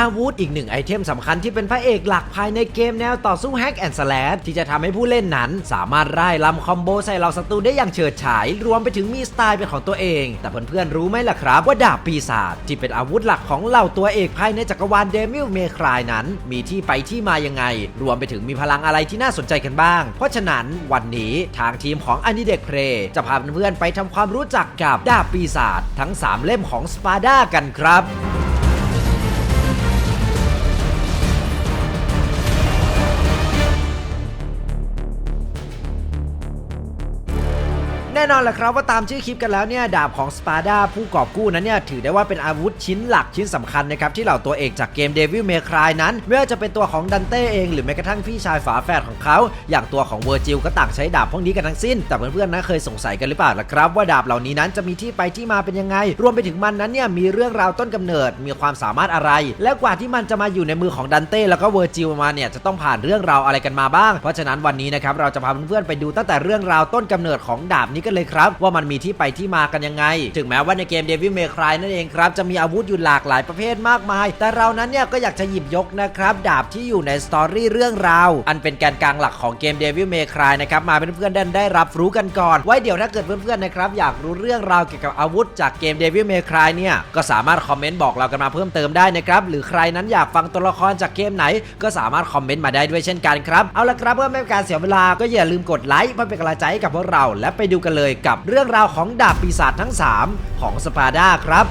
อาวุธอีกหนึ่งไอเทมสำคัญที่เป็นพระเอกหลักภายในเกมแนวต่อสู้แฮกแอนด์สแลชที่จะทำให้ผู้เล่นนั้น สามารถไล่ลำคอมโบใส่เหล่าศัตรูได้อย่างเฉิดฉาย รวมไปถึงมีสไตล์เป็นของตัวเอง แต่เพื่อนๆรู้ไหมล่ะครับ ว่าดาบปีศาจที่เป็นอาวุธหลักของเหล่าตัวเอกภายในจักรวาลเดมิลเมครายนั้น มีที่ไปที่มายังไง รวมไปถึงมีพลังอะไรที่น่าสนใจกันบ้าง เพราะฉะนั้นวันนี้ทางทีมของอัน i เด็กเพลจะพาเพื่อนๆไปทำความรู้จักกับดาบปีศาจทั้ง 3 เล่มของสปาร์ดากันครับ น่นอนแหละครับว่าตามชื่อคลิปกันแล้วเนี่ยดาบของสปาร์ดาผู้กอบกู้นั้นเนี่ยถือได้ว่าเป็นอาวุธชิ้นหลักชิ้นสำคัญนะครับที่เหล่าตัวเอกจากเกม Devil May Cry นั้นไม่ว่าจะเป็นตัวของดันเต้เองหรือแม้กระทั่งพี่ชายฝาแฝดของเขา อย่างตัวของเวอร์จิลก็ต่างใช้ดาบพวกนี้กันทั้งสิ้น แต่เพื่อนๆนะเคยสงสัยกันหรือเปล่าล่ะครับ ว่าดาบเหล่านี้นั้นจะมีที่ไปที่มาเป็นยังไง รวมไปถึงมันนั้นเนี่ยมีเรื่องราวต้นกำเนิดมีความสามารถอะไร และกว่าที่มันจะมาอยู่ในมือของดันเต้แล้วก็เวอร์จิลมาเนี่ยจะต้องผ่านเรื่องราวอะไรกันมาบ้าง เพราะฉะนั้นวันนี้นะครับเราจะพาเพื่อนๆไปดูตั้งแต่เรื่องราวต้นกำเนิดของดาบนี้กนเลยครับ ว่ามันมีที่ไปที่มากันยังไง ถึงแม้ว่าในเกม Devil May Cry นั่นเองครับ จะมีอาวุธอยู่หลากหลายประเภทมากมาย แต่เรานั้นเนี่ยก็อยากจะหยิบยกนะครับ ดาบที่อยู่ในสตอรี่เรื่องราว อันเป็นแกนกลางหลักของเกม Devil May Cry นะครับมาเป็นเพื่อนๆได้ได้รับรู้กันก่อน ไว้เดี๋ยวถ้าเกิดเพื่อนๆนะครับอยากรู้เรื่องราวเกี่ยวกับอาวุธจากเกม Devil May Cry เนี่ยก็สามารถคอมเมนต์บอกเรากันมาเพิ่มเติมได้นะครับหรือใครนั้นอยากฟังตัวละครจากเกมไหน ก็สามารถคอมเมนต์มาได้ด้วยเช่นกันครับเอาละครับเพื่อไม่เป็นการเสียเวลาก็อย่าลืมกดไลค์เพื่อเป็นกำลังใจให้กับพวกเราและไปดูกันเลยกับเรื่องราวของดาบปีศาจทั้ง 3 ของสปาร์ดาครับ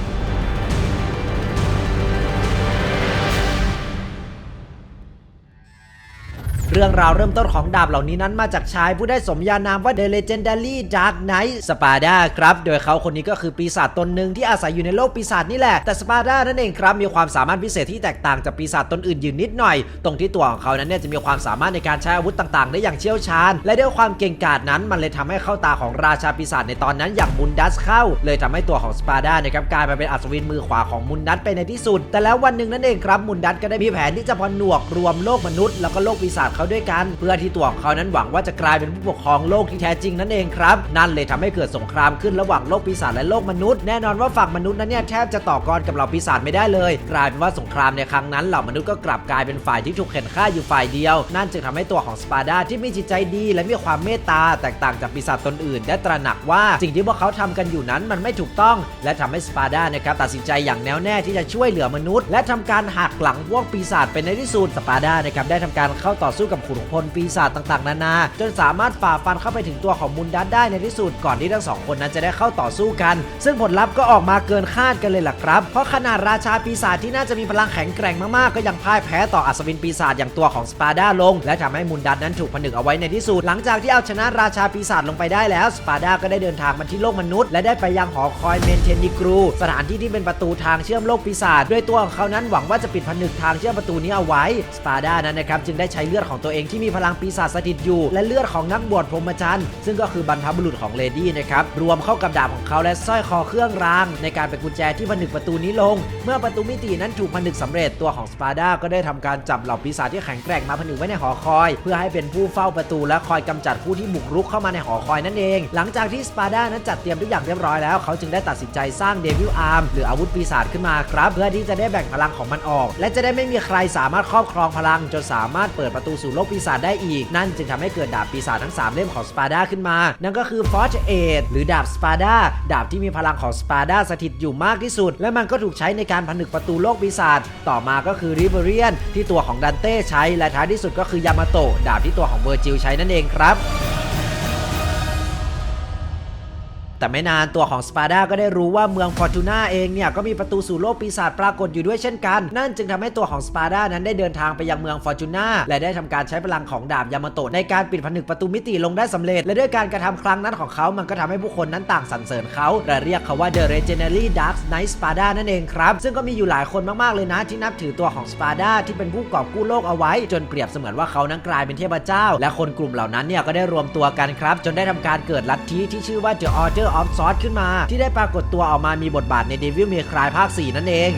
รื่องราวเริ่มต้นของดาบเหล่านี้นั้นมาจากชายผู้ได้สมญานามว่า The Legendary Dark Knight Spada ครับ โดยเขาคนนี้ก็คือปีศาจตนหนึ่งที่อาศัยอยู่ในโลกปีศาจนี่แหละ แต่ Spada นั่นเองครับ มีความสามารถพิเศษที่แตกต่างจากปีศาจตนอื่นอยู่นิดหน่อย ตรงที่ตัวของเขานั้นเนี่ยจะมีความสามารถในการใช้อาวุธต่างๆ ได้อย่างเชี่ยวชาญ และด้วยความเก่งกาจนั้น มันเลยทำให้เข้าตาของราชาปีศาจในตอนนั้นอย่างมุนดัสเข้า เลยทำให้ตัวของ Spada นะครับกลายมาเป็นอัศวินมือขวาของมุนดัสไปในที่สุด แต่แล้ววันหนึ่งนั่นเองครับมุนดัสก็ได้มีแผนที่จะผนวกรวมโลกมนุษย์แล้วก็โลกปีศาจเขาด้วยกัน เพื่อที่ตัวของเขานั้นหวังว่าจะกลายเป็นผู้ปกครองโลกที่แท้จริงนั่นเองครับ นั่นเลยทำให้เกิดสงครามขึ้นระหว่างโลกปีศาจและโลกมนุษย์แน่นอนว่าฝั่งมนุษย์นั้นเนี่ยแทบจะต่อกรกับเหล่าปีศาจไม่ได้เลย กลายเป็นว่าสงครามในครั้งนั้นเหล่ามนุษย์ก็กลับกลายเป็นฝ่ายที่ถูกเข็นฆ่าอยู่ฝ่ายเดียว นั่นจึงทำให้ตัวของสปาร์ดาที่มีจิตใจดี และมีความเมตตาแตกต่างจากปีศาจตนอื่นได้ตระหนักว่าสิ่งที่พวกเขาทำกันอยู่นั้นมันไม่ถูกต้อง และทำให้สปาร์ดานะครับตัดสินใจอย่างแน่วแน่ที่จะช่วยเหลือมนุษย์ และทำการหักหลังพวกปีศาจเป็นในที่สุดสปาร์ดานะครับได้ทำการเข้าต่อสู้กับขุนพลปีศาจต่างๆ นานา จนสามารถฝ่าฟันเข้าไปถึงตัวของมุนดัสได้ในที่สุดก่อนที่ทั้งสองคนนั้นจะได้เข้าต่อสู้กัน ซึ่งผลลัพธ์ก็ออกมาเกินคาดกันเลยล่ะครับ เพราะขนาดราชาปีศาจที่น่าจะมีพลังแข็งแกร่งมากๆ ก็ยังพ่ายแพ้ต่ออัศวินปีศาจอย่างตัวของสปาร์ดาลง และทำให้มุนดัสนั้นถูกผนึกเอาไว้ในที่สุด หลังจากที่เอาชนะราชาปีศาจลงไปได้แล้วสปาร์ดาก็ได้เดินทางมาที่โลกมนุษย์ และได้ไปยังหอคอยเมนเทนนิกรู สถานที่ที่เป็นประตูทางเชื่อมโลกปีศาจด้วยตัวของเขานั้นหวังว่าจะปิดผนึกทางเชื่อมประตูนี้เอาไว้สปาร์ดานั้นนะครับจึงได้ใช้เลือดของตัวเองที่มีพลังปีศาจสถิตอยู่ และเลือดของนักบวชพรหมจรรย์ซึ่งก็คือบรรพบุรุษของเลดี้นะครับรวมเข้ากับดาบของเขาและสร้อยคอเครื่องราง ในการเป็นกุญแจที่ผนึกประตูนี้ลง เมื่อประตูมิตินั้นถูกผนึกสำเร็จตัวของสปาร์ดาก็ได้ทำการจับเหล่าปีศาจที่แข็งแกร่งมาผนึกไว้ในหอคอย เพื่อให้เป็นผู้เฝ้าประตูและคอยกำจัดผู้ที่บุกรุกเข้ามาในหอคอยนั่นเอง หลังจากที่สปาร์ดานั้นจัดเตรียมทุกอย่างเรียบร้อยแล้วเขาจึงได้ตัดสินใจสร้างเดวิลอาร์มหรืออาวุธปีศาจขึ้นมาครับ เพื่อที่จะได้แบ่งพลังของมันออก และจะได้ไม่มีใครสามารถครอบครองพลังจนสามารถเปิดประตูสูโลกปีศาจได้อีก นั่นจึงทำให้เกิดดาบปีศาจทั้ง 3 เล่มของสปาร์ดาขึ้นมา นั่นก็คือฟอร์จเอดหรือดาบสปาร์ดาดาบที่มีพลังของสปาร์ดาสถิตอยู่มากที่สุด และมันก็ถูกใช้ในการผนึกประตูโลกปีศาจต่อมาก็คือริเบเรียนที่ตัวของดันเต้ใช้และท้ายที่สุดก็คือยามาโตะดาบที่ตัวของเวอร์จิลใช้นั่นเองครับ แต่ไม่นานตัวของสปาร์ดาก็ได้รู้ว่าเมืองฟอร์จูนาเองเนี่ยก็มีประตูสู่โลกปีศาจปรากฏอยู่ด้วยเช่นกัน นั่นจึงทำให้ตัวของสปาร์ดานั้นได้เดินทางไปยังเมืองฟอร์จูนาและได้ทำการใช้พลังของดาบยามาโตะในการปิดผนึกประตูมิติลงได้สำเร็จ และด้วยการกระทำครั้งนั้นของเขา มันก็ทำให้ผู้คนนั้นต่างสรรเสริญเขาและเรียกเขาว่า The Legendary Dark Knight Spada นั่นเองครับ ซึ่งก็มีอยู่หลายคนมากๆเลยนะ ที่นับถือตัวของสปาร์ดาที่เป็นผู้กอบกู้โลกเอาไว้ จนเปรียบเสมือนว่าเขานั้นกลายเป็นเทพเจ้า และคนกลุ่มเหล่านั้นเนี่ยก็ได้รวมตัวกันครับ จนได้ทำการเกิดลัทธิที่ชื่อว่า The Order of Sword ขึ้นมา ที่ได้ปรากฏตัวออกมามีบทบาทใน Devil May Cry ภาค 4 นั่นเอง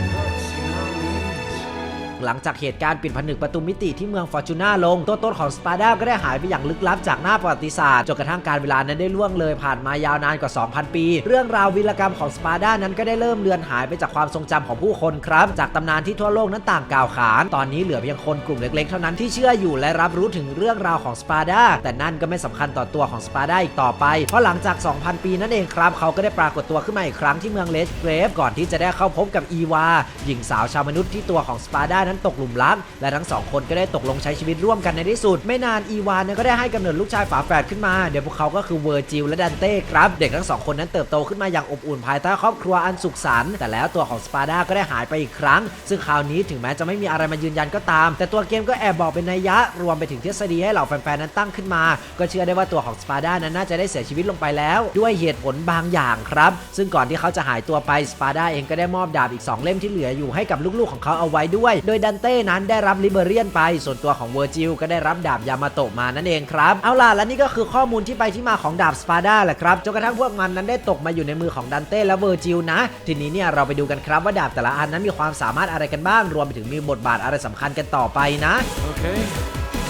หลังจากเหตุการณ์ปิดผนึกประตูมิติที่เมืองฟอร์จูน่าลง ตัวตนของสปาร์ดาก็ได้หายไปอย่างลึกลับจากหน้าประวัติศาสตร์จนกระทั่งการเวลานั้นได้ล่วงเลยผ่านมายาวนานกว่า 2,000 ปี เรื่องราววีรกรรมของสปาร์ดานั้นก็ได้เริ่มเลือนหายไปจากความทรงจำของผู้คนครับ จากตำนานที่ทั่วโลกนั้นต่างกล่าวขาน ตอนนี้เหลือเพียงคนกลุ่มเล็กๆ เท่านั้นที่เชื่ออยู่และรับรู้ถึงเรื่องราวของสปาร์ดาแต่นั่นก็ไม่สำคัญต่อตัวของสปาร์ดาอีกต่อไป เพราะหลังจาก 2,000 ปีนั่นเองครับเขาก็ได้ปรากฏตัวขึ้นมาอีกครั้งที่เมืองเลสเกรฟก่อนที่จะได้เข้าพบกับอีวาหญิงสาวชาวมนุษย์ที่ตัวของสปาร์ดานั้นตกหลุมรัก และทั้งสองคนก็ได้ตกลงใช้ชีวิตร่วมกันในที่สุด ไม่นานอีวานก็ได้ให้กำเนิดลูกชายฝาแฝดขึ้นมา เดี๋ยวพวกเขาก็คือเวอร์จิลและดันเต้ครับ เด็กทั้งสองคนนั้นเติบโตขึ้นมาอย่างอบอุ่นภายใต้ครอบครัวอันสุขสันต์แต่แล้วตัวของสปาร์ดาก็ได้หายไปอีกครั้ง ซึ่งคราวนี้ถึงแม้จะไม่มีอะไรมายืนยันก็ตาม แต่ตัวเกมก็แอบบอกเป็นนัยยะรวมไปถึงทฤษฎีให้เหล่าแฟนๆนั้นตั้งขึ้นมา ก็เชื่อได้ว่าตัวของสปาร์ดานั้นน่าจะได้เสียชีวิตลงไปแล้ว ด้วยเหตุผลบางอย่างครับ ซึ่งก่อนที่เขาจะหายตัวไปสปาร์ดาเองก็ได้มอบดาบอีก 2 เล่มที่เหลืออยู่ให้กับลูกๆของเขาเอาไว้ด้วย โดยดันเต้นั้นได้รับลิเบเรียนไป ส่วนตัวของเวอร์จิลก็ได้รับดาบยามาโตะมานั่นเองครับ เอาล่ะและนี่ก็คือข้อมูลที่ไปที่มาของดาบสปาร์ดาแหละครับจนกระทั่งพวกมันนั้นได้ตกมาอยู่ในมือของดันเต้และเวอร์จิลนะ ทีนี้เนี่ยเราไปดูกันครับว่าดาบแต่ละอันนั้นมีความสามารถอะไรกันบ้าง รวมไปถึงมีบทบาทอะไรสำคัญกันต่อไปนะ Okay,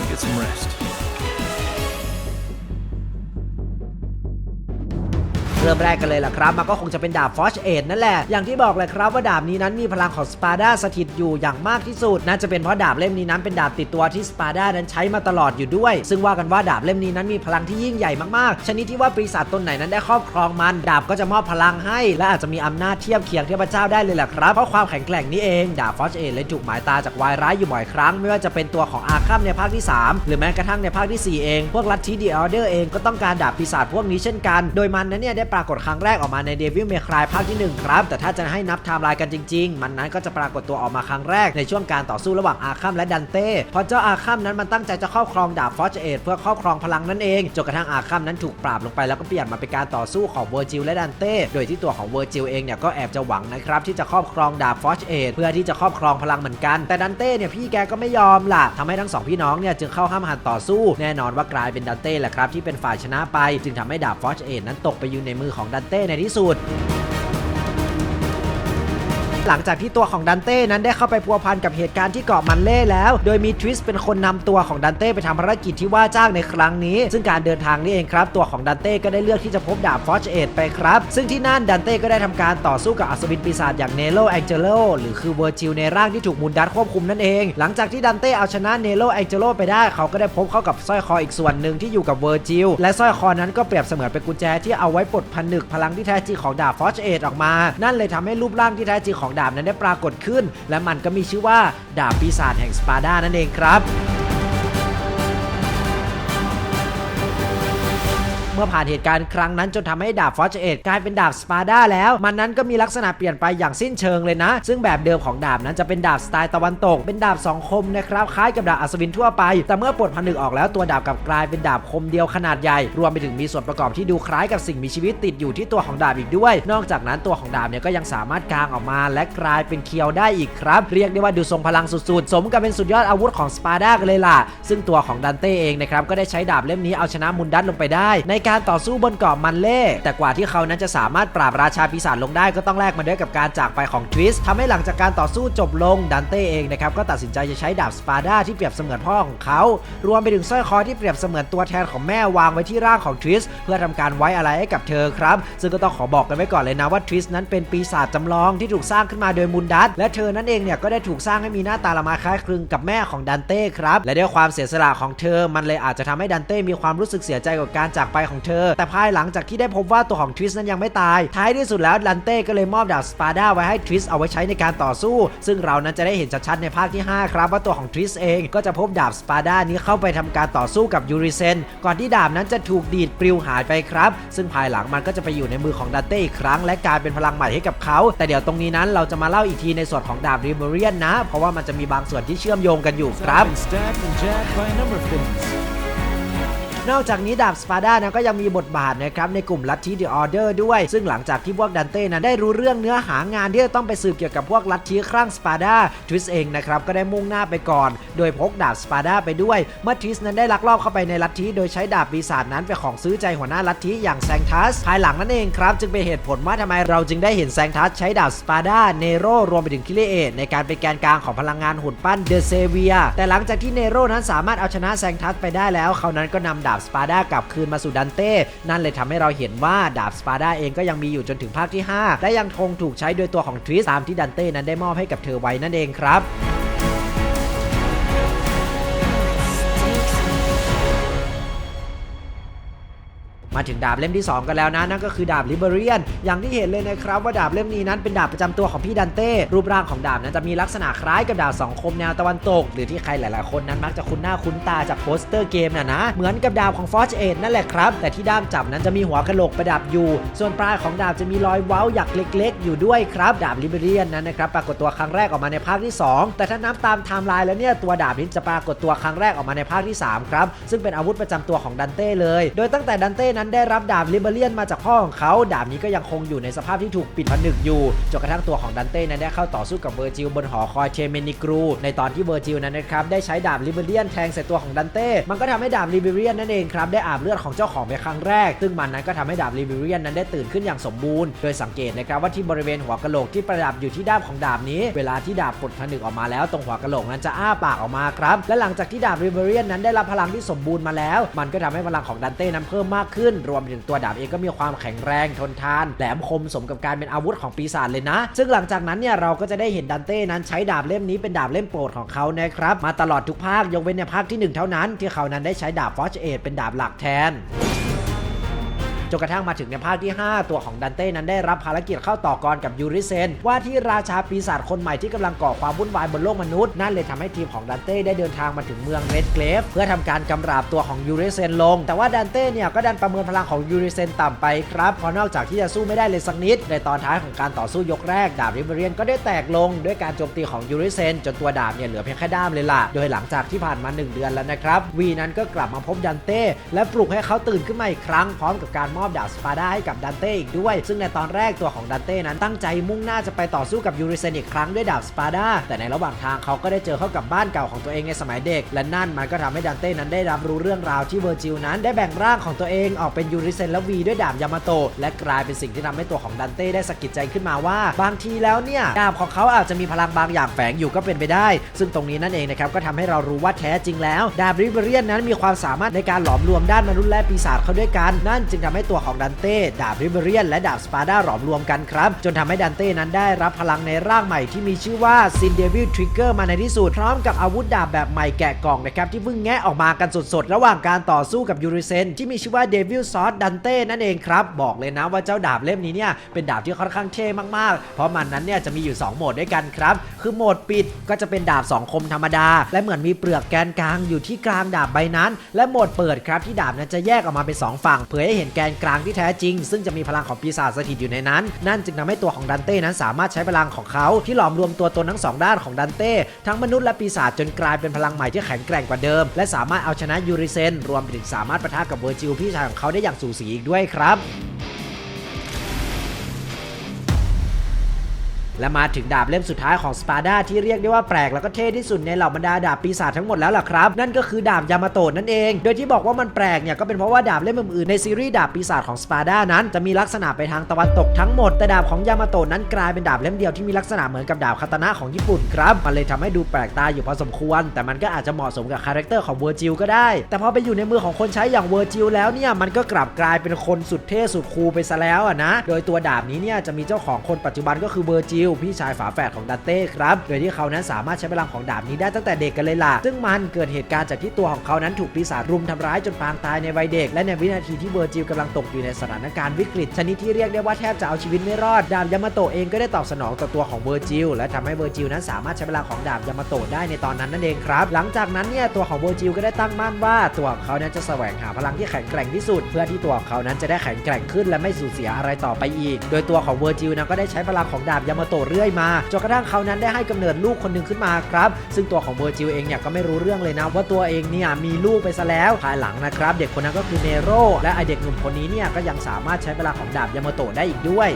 get some rest. เริ่มแรกกันเลยล่ะครับมันก็คงจะเป็นดาบฟอชเอ็ดนั่นแหละ อย่างที่บอกเลยครับว่าดาบนี้นั้นมีพลังของสปาร์ดาสถิตอยู่อย่างมากที่สุด น่าจะเป็นเพราะดาบเล่มนี้นั้นเป็นดาบติดตัวที่สปาร์ดานั้นใช้มาตลอดอยู่ด้วย ซึ่งว่ากันว่าดาบเล่มนี้นั้นมีพลังที่ยิ่งใหญ่มากๆ ชนิดที่ว่าปีศาจตนไหนนั้นได้ครอบครองมัน ดาบก็จะมอบพลังให้ และอาจจะมีอำนาจเทียบเคียงเทพเจ้าได้เลยแหละครับเพราะความแข็งแกร่งนี้เองดาบฟอชเอ็ดเลยถูกหมายตาจากวายร้ายอยู่บ่อยครั้ง ไม่ว่าจะเป็นตัวของอาคัมในภาคที่ 3 หรือแม้กระทั่งในภาคที่ 4 เอง พวกลัทธิดีอเดอร์เองก็ต้องการดาบปีศาจพวกนี้เช่นกัน โดยมันนั้นเนี่ยได้ปรากฏครั้งแรกออกมาในเดวิลเมครายภาคที่ 1 ครับ แต่ถ้าจะให้นับไทม์ไลน์กันจริง ๆ มันนั้นก็จะปรากฏตัวออกมาครั้งแรกในช่วงการต่อสู้ระหว่างอาคัมและดันเต้เพราะเจ้าอาคัมนั้นมันตั้งใจจะครอบครองดาบฟอชเอดเพื่อครอบครองพลังนั่นเองจนกระทั่งอาคัมนั้นถูกปราบลงไปแล้วก็เปลี่ยนมาเป็นการต่อสู้ของเวอร์จิลและดันเต้โดยที่ตัวของเวอร์จิลเองเนี่ยก็แอบจะหวังนะครับที่จะครอบครองดาบฟอชเอดเพื่อที่จะครอบครองพลังเหมือนกัน แต่ดันเต้เนี่ยพี่แกก็ไม่ยอมล่ะทำให้ทั้งสองพี่น้องเนี่ยจึงเข้าห้ามหันต่อสู้ แน่นอนว่ากลายเป็นดันเต้แหละครับที่เป็นฝ่ายชนะไป จึงทำให้ดาบฟอชเอนั้นตกไปอยู่ในมือของดันเต้ในที่สุด หลังจากที่ตัวของดันเต้นั้นได้เข้าไปพัวพันกับเหตุการณ์ที่เกาะมันเล่แล้ว โดยมีทริสเป็นคนนำตัวของดันเต้ไปทำภารกิจที่ว่าจ้างในครั้งนี้ ซึ่งการเดินทางนี้เองครับ ตัวของดันเต้ก็ได้เลือกที่จะพบดาบฟอชเอ็ดไปครับ ซึ่งที่นั่นดันเต้ก็ได้ทำการต่อสู้กับอัศวินปีศาจอย่างเนโรแองเจโลหรือคือเวอร์จิลในร่างที่ถูกมูลดัตควบคุมนั่นเอง หลังจากที่ดันเต้เอาชนะเนโรแองเจโลไปได้เขาก็ได้พบเข้ากับสร้อยคออีกส่วนหนึ่งที่อยู่กับเวอร์จิลและสร้อยคอนั้นก็เปรียบเสมือนเป็นกุญแจที่เอาไว้ปลดผนึกพลังที่แท้จริงของดาบฟอชเอ็ดออกมา นั่นเลยทำให้รูปร่างที่แท้จริงของดาบนั้นได้ปรากฏขึ้น และมันก็มีชื่อว่าดาบปีศาจแห่งสปาร์ดานั่นเองครับ มื่อผ่านเหตุการณ์ครั้งนั้นจนทำให้ดาบฟอร์เจเอตกลายเป็นดาบสปาร์ดาแล้ว มันนั้นก็มีลักษณะเปลี่ยนไปอย่างสิ้นเชิงเลยนะ ซึ่งแบบเดิมของดาบนั้นจะเป็นดาบสไตล์ตะวันตก เป็นดาบสองคมนะครับคล้ายกับดาบอัศวินทั่วไป แต่เมื่อปลดผนึกออกแล้วตัวดาบกลับกลายเป็นดาบคมเดียวขนาดใหญ่ รวมไปถึงมีส่วนประกอบที่ดูคล้ายกับสิ่งมีชีวิตติดอยู่ที่ตัวของดาบอีกด้วย นอกจากนั้นตัวของดาบเนี่ยก็ยังสามารถกางออกมา และกลายเป็นเคียวได้อีกครับเรียกได้ว่าดูทรงพลังสุดๆ สมกับเป็นสุดยอดอาวุธของสปาร์ดากันเลยล่ะซึ่งตัวของดันเต้เองนะครับก็ได้ใช้ดาบเล่มนี้เอาชนะมุนดัตลงไปได้ในการการต่อสู้บนเกาะมันเล่ แต่กว่าที่เขานั้นจะสามารถปราบราชาปีศาจลงได้ก็ต้องแลกมาด้วยกับการจากไปของทวิสทำให้หลังจากการต่อสู้จบลงดันเต้เองนะครับก็ตัดสินใจจะใช้ดาบสปาร์ดาที่เปรียบเสมือนพ่อของเขา รวมไปถึงสร้อยคอที่เปรียบเสมือนตัวแทนของแม่วางไว้ที่ร่างของทวิสเพื่อทำการไว้อะไรให้กับเธอครับ ซึ่งก็ต้องขอบอกกันไว้ก่อนเลยนะว่าทวิสนั้นเป็นปีศาจจำลองที่ถูกสร้างขึ้นมาโดยมุนดัตและเธอนั้นเองเนี่ยก็ได้ถูกสร้างให้มีหน้าตาละมาคล้ายคลึงกับแม่ของดันเต้ครับและด้วยความเสียสละของเธอมันเลยอาจจะทำให้ดันเต้มีความรู้สึกเสียใจกับการจากไปของเธอ แต่ภายหลังจากที่ได้พบว่าตัวของทวิสนั้นยังไม่ตาย ท้ายที่สุดแล้วดันเต้ก็เลยมอบดาบสปาร์ดาไว้ให้ทวิสเอาไว้ใช้ในการต่อสู้ ซึ่งเรานั้นจะได้เห็นชัดๆในภาคที่ 5 ครับว่าตัวของทวิสเองก็จะพบดาบสปาร์ดานี้เข้าไปทำการต่อสู้กับยูริเซนก่อนที่ดาบนั้นจะถูกดีดปลิวหายไปครับ ซึ่งภายหลังมันก็จะไปอยู่ในมือของดันเต้อีกครั้ง และกลายเป็นพลังใหม่ให้กับเขา แต่เดี๋ยวตรงนี้นั้นเราจะมาเล่าอีกทีในส่วนของดาบริเบเรียนนะ เพราะว่ามันจะมีบางส่วนที่เชื่อมโยงกันอยู่ครับ นอกจากนี้ดาบสปาร์ดานะก็ยังมีบทบาทนะครับในกลุ่มลัทธิเดอะออเดอร์ด้วย ซึ่งหลังจากที่พวกดันเต้นั้นได้รู้เรื่องเนื้อหางานที่จะต้องไปสืบเกี่ยวกับพวกลัทธิครั่งสปาร์ดาทวิสเองนะครับก็ได้มุ่งหน้าไปก่อน โดยพกดาบสปาร์ดาไปด้วย เมื่อทวิสนั้นได้ลักลอบเข้าไปในลัทธิโดยใช้ดาบปีศาจนั้นไปของซื้อใจหัวหน้าลัทธิอย่างแซงทัสภายหลังนั่นเองครับจึงเป็นเหตุผลว่าทำไมเราจึงได้เห็นแซงทัสใช้ดาบสปาร์ดาเนโรรวมไปถึงคิเลเอตในการเป็นแกนกลางของพลังงานหุ่นปั้นเดอะเซเวียแต่หลังจากที่เนโรนั้นสามารถเอาชนะแซงทัสไปได้แล้วเขานั้นก็นำดาาบสปาร์ดากลับคืนมาสู่ดันเต้ นั่นเลยทำให้เราเห็นว่าดาบสปาร์ดาเองก็ยังมีอยู่จนถึงภาคที่ 5 และยังคงถูกใช้โดยตัวของทริสตามที่ดันเต้นั้นได้มอบให้กับเธอไว้นั่นเองครับ มาถึงดาบเล่มที่ 2 กันแล้วนะ นั่นก็คือดาบลิเบเรียน อย่างที่เห็นเลยนะครับว่าดาบเล่มนี้นั้นเป็นดาบประจำตัวของพี่ดันเต้ รูปร่างของดาบนั้นจะมีลักษณะคล้ายกับดาบสองคมแนวตะวันตก หรือที่ใครหลาย ๆ คนนั้นมักจะคุ้นหน้าคุ้นตาจากโปสเตอร์เกมน่ะนะ เหมือนกับดาบของฟอร์จเอนั่นแหละครับ แต่ที่ด้ามจับนั้นจะมีหัวกระโหลกประดับอยู่ ส่วนปลายของดาบจะมีรอยเว้าหยักเล็ก ๆ อยู่ด้วยครับดาบลิเบเรียนนั้นนะครับปรากฏตัวครั้งแรกออกมาในภาคที่ 2 แต่ถ้านับตามไทม์ไลน์แล้วเนี่ยตัวดาบนี้จะปรากฏตัวครั้งแรกออกมาในภาคที่สามครับซึ่งเป็นอาวุธประจำตัวของดันเต้เลย โดยตั้งแต่ดันเต้นั้นได้รับดาบลิเบเรียนมาจากพ่อของเขาดาบนี้ก็ยังคงอยู่ในสภาพที่ถูกปิดผนึกอยู่จนกระทั่งตัวของดันเต้นั้นได้เข้าต่อสู้กับเวอร์จิลบนหอคอยเชเมนิกรู ในตอนที่เวอร์จิลนั้นนะครับได้ใช้ดาบลิเบเรียนแทงใส่ตัวของดันเต้มันก็ทำให้ดาบลิเบเรียนนั่นเองครับได้อาบเลือดของเจ้าของไปครั้งแรก ซึ่งมันนั้นก็ทำให้ดาบลิเบเรียนนั้นได้ตื่นขึ้นอย่างสมบูรณ์โดยสังเกตนะครับว่าที่บริเวณหัวกะโหลกที่ประดับอยู่ที่ด้ามของดาบนี้ เวลาที่ดาบปลดผนึกออกมาแล้วตรงหัวกะโหลกนั้นจะอ้าปากออกมาครับและหลังจากที่ดาบลิเบเรียนนั้นได้รับพลังที่สมบูรณ์มาแล้ว มันก็ทำให้พลังของดันเต้นั้นเพิ่มมากขึ้นรวมถึงตัวดาบเองก็มีความแข็งแรงทนทาน แหลมคมสมกับการเป็นอาวุธของปีศาจเลยนะ ซึ่งหลังจากนั้นเนี่ยเราก็จะได้เห็นดันเต้นั้นใช้ดาบเล่มนี้เป็นดาบเล่มโปรดของเขานะครับมาตลอดทุกภาคยกเว้นในภาคที่หนึ่งเท่านั้น ที่เขานั้นได้ใช้ดาบฟอชเอทเป็นดาบหลักแทน จนกระทั่งมาถึงในภาคที่ 5 ตัวของดันเต้นั้นได้รับภารกิจเข้าต่อกรกับยูริเซน ว่าที่ราชาปีศาจคนใหม่ที่กำลังก่อความวุ่นวายบนโลกมนุษย์ นั่นเลยทำให้ทีมของดันเต้ได้เดินทางมาถึงเมืองเรดเกรฟเพื่อทำการกำราบตัวของยูริเซนลง แต่ว่าดันเต้เนี่ยก็ดันประเมินพลังของยูริเซนต่ำไปครับเพราะนอกจากที่จะสู้ไม่ได้เลยสักนิด ในตอนท้ายของการต่อสู้ยกแรกดาบริเบเรียนก็ได้แตกลงด้วยการโจมตีของยูริเซนจนตัวดาบเนี่ยเหลือเพียงแค่ด้ามเลยล่ะ โดยหลังจากที่ผ่านมา 1 เดือนแล้วนะครับวีนั้นก็กลับมาพบดันเต้และปลุกให้เขาตื่นขึ้นมาอีกครั้งพร้อมกับการมอบดาบสปาร์ดาให้กับดันเต้อีกด้วย ซึ่งในตอนแรกตัวของดันเต้นั้นตั้งใจมุ่งหน้าจะไปต่อสู้กับยูริเซนอีกครั้งด้วยดาบสปาร์ดาแต่ในระหว่างทางเขาก็ได้เจอเข้ากับบ้านเก่าของตัวเองในสมัยเด็ก และนั่นมันก็ทำให้ดันเต้นั้นได้รับรู้เรื่องราวที่เวอร์จิลนั้น ได้แบ่งร่างของตัวเองออกเป็นยูริเซนและวีด้วยดาบยามาโตะและกลายเป็นสิ่งที่ทำให้ตัวของดันเต้ได้สะกิดใจขึ้นมาว่า บางทีแล้วเนี่ยดาบของเขาอาจจะมีพลังบางอย่างแฝงอยู่ก็เป็นไปได้ ซึ่งตรงนี้นั่นเองนะครับก็ทำให้เรารู้ว่าแท้จริงแล้ว ดาบริเบเรียนนั้นมีความสามารถในการหลอมรวมด้านมนุษย์และปีศาจเข้าด้วยกันนั่นจึงทำให้ตัวของดันเต้ดาบริเบเรียน และดาบสปาร์ดาหลอมรวมกันครับ จนทำให้ดันเต้นั้นได้รับพลังในร่างใหม่ที่มีชื่อว่าซินเดวิลทริกเกอร์มาในที่สุดพร้อมกับอาวุธดาบแบบใหม่แกะกล่องนะครับที่เพิ่งแงะออกมากันสดๆ ระหว่างการต่อสู้กับยูริเซนที่มีชื่อว่าเดวิลซอสดันเต้นั่นเองครับบอกเลยนะว่าเจ้าดาบเล่มนี้เนี่ยเป็นดาบที่ค่อนข้างเท่มากๆ เพราะมันนั้นเนี่ยจะมีอยู่ 2 โหมดด้วยกันครับ คือโหมดปิดก็จะเป็นดาบ 2 คมธรรมดา และเหมือนมีเปลือกแกนกลางอยู่ที่กลางดาบใบนั้น และโหมดเปิดครับที่ดาบนั้นจะแยกออกมาเป็น 2 ฝั่งเพื่อให้เห็นแกนกลางที่แท้จริง ซึ่งจะมีพลังของปีศาจสถิตอยู่ในนั้น นั่นจึงทำให้ตัวของดันเต้นั้นสามารถใช้พลังของเขาที่หลอมรวมตัวตนทั้งสองด้านของดันเต้ทั้งมนุษย์และปีศาจจนกลายเป็นพลังใหม่ที่แข็งแกร่งกว่าเดิม และสามารถเอาชนะยูริเซนรวมถึงสามารถปะทะกับเวอร์จิลพี่ชายของเขาได้อย่างสูสีอีกด้วยครับ และมาถึงดาบเล่มสุดท้ายของสปาร์ดาที่เรียกได้ว่าแปลกแล้วก็เท่ที่สุดในเหล่าบรรดาดาบปีศาจทั้งหมดแล้วล่ะครับ นั่นก็คือดาบยามาโตะนั่นเอง โดยที่บอกว่ามันแปลกเนี่ยก็เป็นเพราะว่าดาบเล่มอื่นๆในซีรีส์ดาบปีศาจของสปาร์ดานั้นจะมีลักษณะไปทางตะวันตกทั้งหมดแต่ดาบของยามาโตะนั้นกลายเป็นดาบเล่มเดียวที่มีลักษณะเหมือนกับดาบคาตานะของญี่ปุ่นครับมันเลยทำให้ดูแปลกตาอยู่พอสมควร แต่มันก็อาจจะเหมาะสมกับคาแรคเตอร์ของเวอร์จิลก็ได้ แต่พอไปอยู่ในมือของคนใช้อย่างเวอร์จิลแล้วเนี่ยมันก็กลับกลายเป็นคนสุดเท่สุดคูลไปซะแล้วอะนะ โดยตัวดาบนี้เนี่ยจะมีเจ้าของคนปัจจุบันก็คือเวอร์จิลพี่ชายฝาแฝดของดันเต้ครับ โดยที่เขานั้นสามารถใช้พลังของดาบนี้ได้ตั้งแต่เด็กกันเลยล่ะ ซึ่งมันเกิดเหตุการณ์จากที่ตัวของเขานั้นถูกปีศาจรุมทำร้ายจนปางตายในวัยเด็ก และในวินาทีที่เวอร์จิลกำลังตกอยู่ในสถานการณ์วิกฤตชนิดที่เรียกได้ว่าแทบจะเอาชีวิตไม่รอด ดาบยามาโตะเองก็ได้ตอบสนองต่อตัวของเวอร์จิลและทำให้เวอร์จิลนั้นสามารถใช้พลังของดาบยามาโตะได้ในตอนนั้นนั่นเองครับ หลังจากนั้นเนี่ยตัวของเวอร์จิลก็ได้ตั้งมั่นว่าตัวของเขานั้นจะแสวงหาพลังที่แข็งแกร่งที่สุด เพื่อที่ตัวของเขานั้นจะได้แข็งแกร่งขึ้น และไม่สูญเสียอะไรต่อไปอีก โดยตัวของเวอร์จิลนะก็ได้ใช้พลังของดาบยามาโตเรื่อยมาจนกระทั่งเขานั้นได้ให้กำเนิดลูกคนหนึ่งขึ้นมาครับ ซึ่งตัวของเวอร์จิลเองเนี่ยก็ไม่รู้เรื่องเลยนะ ว่าตัวเองเนี่ยมีลูกไปซะแล้วภายหลังนะครับเด็กคนนั้นก็คือเนโรและไอเด็กหนุ่มคนนี้เนี่ยก็ยังสามารถใช้เวลาของดาบยามาโตะได้อีกด้วย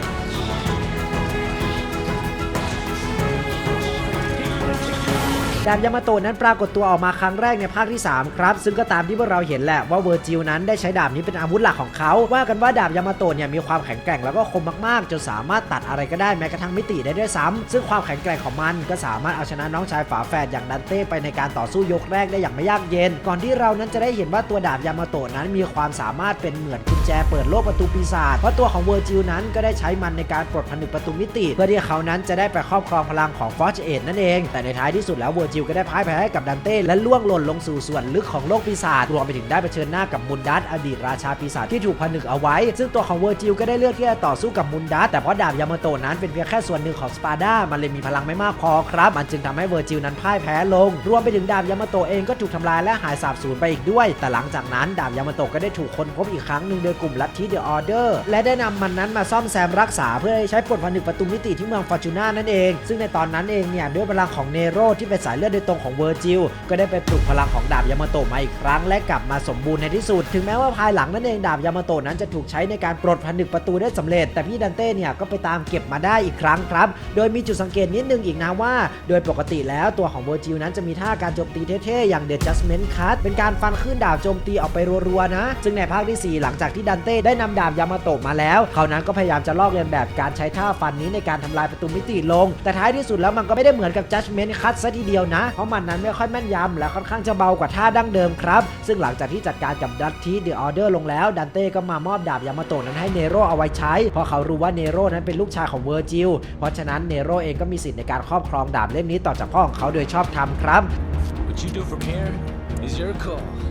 ดาบยามาโตะนั้นปรากฏตัวออกมาครั้งแรกในภาคที่ 3 ครับ ซึ่งก็ตามที่พวกเราเห็นแหละว่าเวอร์จิลนั้นได้ใช้ดาบนี้เป็นอาวุธหลักของเขาว่ากันว่าดาบยามาโตะเนี่ยมีความแข็งแกร่งแล้วก็คมมากๆ จนสามารถตัดอะไรก็ได้แม้กระทั่งมิติได้ด้วยซ้ำซึ่งความแข็งแกร่งของมันก็สามารถเอาชนะน้องชายฝาแฝดอย่างดันเต้ไปในการต่อสู้ยกแรกได้อย่างไม่ยากเย็น ก่อนที่เรานั้นจะได้เห็นว่าตัวดาบยามาโตะนั้นมีความสามารถเป็นเหมือนกุญแจเปิดโลกประตูปีศาจเพราะตัวของเวอร์จิลนั้นก็ได้ใช้มันในการปลดผนึกประตูมิติ เพื่อที่เขานั้นจะได้ไปครอบครองพลังของฟอร์จเอนั่นเองแต่ในท้ายที่สุดแล้วเวอร์จลก็ได้พ่ายแพ้ให้กับดันเต้และล่วงหล่นลงสู่ส่วนลึกของโลกปีศาจรวมไปถึงได้เผชิญหน้ากับมุนดัสอดีตราชาปีศาจที่ถูกผนึกเอาไว้ ซึ่งตัวของเวอร์จิลก็ได้เลือกที่จะต่อสู้กับมุนดัสแต่เพราะดาบยามาโตะนั้นเป็นเพียงแค่ส่วนหนึ่งของสปาร์ดามันเลยมีพลังไม่มากพอครับ มันจึงทำให้เวอร์จิลนั้นพ่ายแพ้ลง รวมไปถึงดาบยามาโตะเองก็ถูกทำลายและหายสาบสูญไปอีกด้วย แต่หลังจากนั้นดาบยามาโตะก็ได้ถูกค้นพบอีกครั้งหนึ่งโดยกลุ่มลัทธิเดอะออเดอร์และได้นำมันนั้นมาซ่อมแซมรักษาเพื่อให้ใช้ปลดผนึกประตูมิติที่เมืองฟอร์จูน่านั่นเอง ซึ่งในตอนนั้นเองเนี่ยด้วยพลังของเนโรที่เป็นสายเลือดโดยตรงของเวอร์จิลก็ได้ไปปลุกพลังของดาบยามาโตะมาอีกครั้งและกลับมาสมบูรณ์ในที่สุด ถึงแม้ว่าภายหลังนั่นเองดาบยามาโตะนั้นจะถูกใช้ในการปลดผนึกประตูได้สำเร็จ แต่พี่ดันเต้เนี่ยก็ไปตามเก็บมาได้อีกครั้งครับ โดยมีจุดสังเกตนิดนึงอีกนะว่า โดยปกติแล้วตัวของเวอร์จิลนั้นจะมีท่าการโจมตีเท่ๆอย่างเด d จัสเมนต์คัตเป็นการฟันขึ้นดาบโจมตีออกไปรัวๆนะ ซึ่งในภาคที่ 4 หลังจากที่ดันเต้ได้นำดาบยามาโตะมาแล้วเขานั้นก็พยายามจะลอกเลียนแบบการใช้ท่าฟันนี้ในการทำลายประตูมิติลง แต่ท้ายที่สุดแล้วมันก็ไม่ได้เหมือนกับ Judgment Cut ซะทีเดียวนะ เพราะมันนั้นไม่ค่อยแม่นยำและค่อนข้างจะเบากว่าท่าดั้งเดิมครับ ซึ่งหลังจากที่จัดการกับดัตทีเดอะออเดอร์ลงแล้วดันเต้ก็มามอบดาบยามาโตะนั้นให้เนโรเอาไว้ใช้ เพราะเขารู้ว่าเนโรนั้นเป็นลูกชายของเวอร์จิล เพราะฉะนั้นเนโรเองก็มีสิทธิ์ในการครอบครองดาบเล่มนี้ต่อจากพ่อของเขาโดยชอบธรรมครับ What you do from here is your call.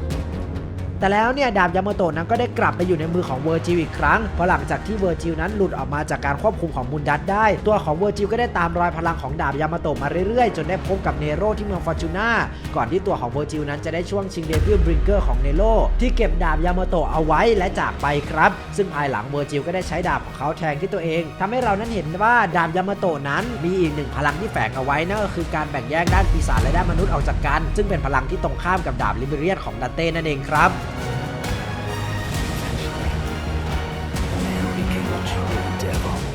แต่แล้วเนี่ยดาบยามาโตะนั้นก็ได้กลับไปอยู่ในมือของเวอร์จิลอีกครั้งเพราะหลังจากที่เวอร์จิลนั้นหลุดออกมาจากการควบคุมของมุนดัตได้ ตัวของเวอร์จิลก็ได้ตามรอยพลังของดาบยามาโตะมาเรื่อยๆ จนได้พบกับเนโรที่เมืองฟอร์จูน่าก่อนที่ตัวของเวอร์จิลนั้นจะได้ช่วงชิงเดวิลบริงเกอร์ของเนโรที่เก็บดาบยามาโตะเอาไว้และจากไปครับ ซึ่งภายหลังเวอร์จิลก็ได้ใช้ดาบของเขาแทงที่ตัวเองทำให้เรานั้นเห็นว่าดาบยามาโตะนั้นมีอีกหนึ่งพลังที่แฝงเอาไว้นั่นก็คือการแบ่งแยกด้านปีศาจและด้านมนุษย์ออกจากกัน ซึ่งเป็นพลังที่ตรงข้ามกับดาบลิเบเรียนของดันเต้นั่นเองครับ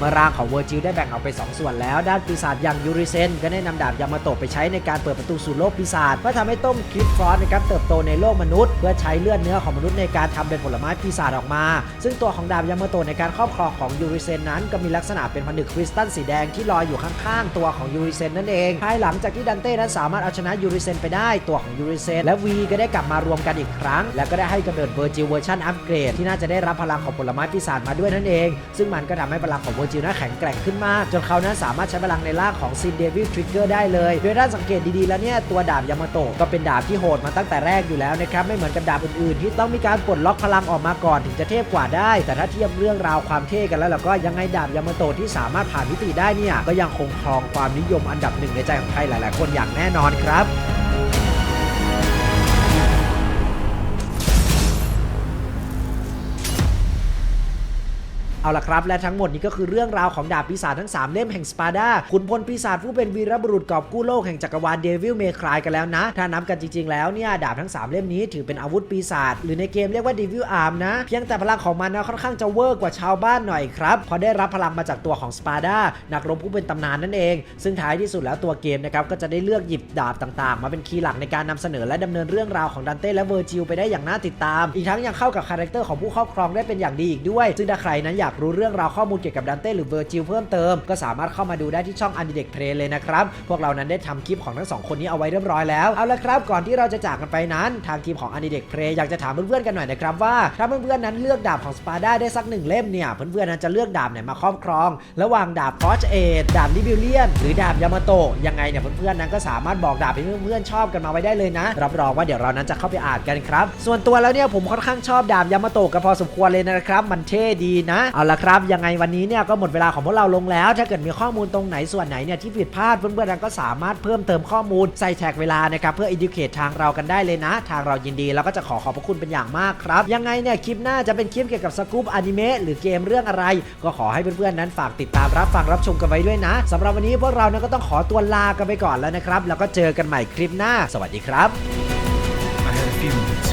เมื่อร่างของเวอร์จิลได้แบ่งออกไป2ส่วนแล้ว ด้านปีศาจอย่างยูริเซนก็ได้นำดาบยามาโตะไปใช้ในการเปิดประตูสู่โลกปีศาจเพื่อทำให้ต้มคลิปฟรอสนะครับเติบโตในโลกมนุษย์ เพื่อใช้เลือดเนื้อของมนุษย์ในการทำเป็นผลไม้ปีศาจออกมา ซึ่งตัวของดาบยามาโตะในการครอบครองของยูริเซนนั้นก็มีลักษณะเป็นผนึกคริสตัลสีแดงที่ลอยอยู่ข้างๆ ตัวของยูริเซนนั่นเองภายหลังจากที่ดันเต้นั้นสามารถเอาชนะยูริเซนไปได้ตัวของยูริเซนและวีก็ได้กลับมารวมกันอีกครั้ง และก็ได้ให้กำเนิดเวอร์จิลเวอร์ชันอัปเกรดที่น่าจะได้รับพลังของผลไม้ปีศาจมาด้วยนั่นเอง ซึ่งมันก็ทำให้พลังของเวอร์จิลนั้นแข็งแกร่งขึ้นมาก จนเขานั้นสามารถใช้พลังในร่างของซินเดวิลทริกเกอร์ได้เลย โดยด้านสังเกตดีๆแล้วเนี่ยตัวดาบยามาโตะก็เป็นดาบที่โหดมาตั้งแต่แรกอยู่แล้วนะครับไม่เหมือนกับดาบอื่นๆ ที่ต้องมีการปลดล็อกพลังออกมาก่อนถึงจะเทพกว่าได้ แต่ถ้าเทียบเรื่องราวความเท่กันแล้วเราก็ยังไงดาบยามาโตะที่สามารถผ่านมิติได้เนี่ยก็ยังคงครองความนิยมอันดับหนึ่งในใจของใครหลาย ๆ คนอย่างแน่นอนครับ เอาละครับ และทั้งหมดนี้ก็คือเรื่องราวของดาบปีศาจทั้ง 3 เล่มแห่งสปาร์ดาขุนพลปีศาจผู้เป็นวีรบุรุษกอบกู้โลกแห่งจักรวาลเดวิลเมครายกันแล้วนะ ถ้านับกันจริง ๆ แล้วเนี่ย ดาบทั้ง 3 เล่มนี้ถือเป็นอาวุธปีศาจหรือในเกมเรียกว่าเดวิลอาร์มนะ เพียงแต่พลังของมันนะค่อนข้างจะเวอร์กว่าชาวบ้านหน่อยครับเพอได้รับพลังมาจากตัวของสปาร์ดานักรบผู้เป็นตำนานนั่นเอง ซึ่งท้ายที่สุดแล้วตัวเกมนะครับก็จะได้เลือกหยิบดาบต่างๆ มาเป็นคีย์หลักในการนำเสนอและดำเนินเรื่องราวของดันเต้และเวอร์จิลไปได้อย่างน่าติดตาม อีกทั้งยังเข้ากับคาแรคเตอร์ของผู้ครอบครองได้เป็นอย่างดีอีกด้วย ซึ่งถ้าใครนั้นอยากรู้เรื่องราวข้อมูลเกี่ยวกับดันเต้หรือเวอร์จิลเพิ่มเติม ก็สามารถเข้ามาดูได้ที่ช่องอันดิเด็กเพลเลยนะครับ พวกเรานั้นได้ทำคลิปของทั้งสองคนนี้เอาไว้เรียบร้อยแล้ว เอาละครับ ก่อนที่เราจะจากกันไปนั้นทางทีมของอันดิเด็กเพลอยากจะถามเพื่อนๆกันหน่อยนะครับว่าถ้าเพื่อนๆนั้นเลือกดาบของสปาร์ดาได้สักหนึ่งเล่มเนี่ยเพื่อนๆนั้นจะเลือกดาบไหนมาครอบครอง ระหว่างดาบฟอชเอดดาบลิบิเลียน หรือดาบยามาโตะยังไงเนี่ยเพื่อนๆนั้นก็สามารถบอกดาบให้เพื่อนๆชอบกันมาไว้ได้เลยนะ รับรองว่าเดี๋ยวเรานั้นจะเข้าไปอ่านกันครับส่วนตัวแล้วเนี่ยผมค่อนข้างชอบดาบยามาโตะกันพอสมควรเลยนะครับมันเท่ดีนะเอาเอาละครับ ยังไงวันนี้เนี่ยก็หมดเวลาของพวกเราลงแล้ว ถ้าเกิดมีข้อมูลตรงไหนส่วนไหนเนี่ยที่ผิดพลาดเพื่อนๆก็สามารถเพิ่มเติมข้อมูลใส่แท็กเวลานะครับเพื่อ educate ทางเรากันได้เลยนะ ทางเรายินดีแล้วก็จะขอขอบพระคุณเป็นอย่างมากครับ ยังไงเนี่ยคลิปหน้าจะเป็นคลิปเกี่ยวกับสกู๊ปอนิเมะหรือเกมเรื่องอะไร ก็ขอให้เพื่อนๆนั้นฝากติดตามรับฟังรับชมกันไว้ด้วยนะสำหรับวันนี้พวกเราเนี่ยก็ต้องขอตัวลากันไปก่อนแล้วนะครับแล้วก็เจอกันใหม่คลิปหน้า สวัสดีครับ I had a feeling it's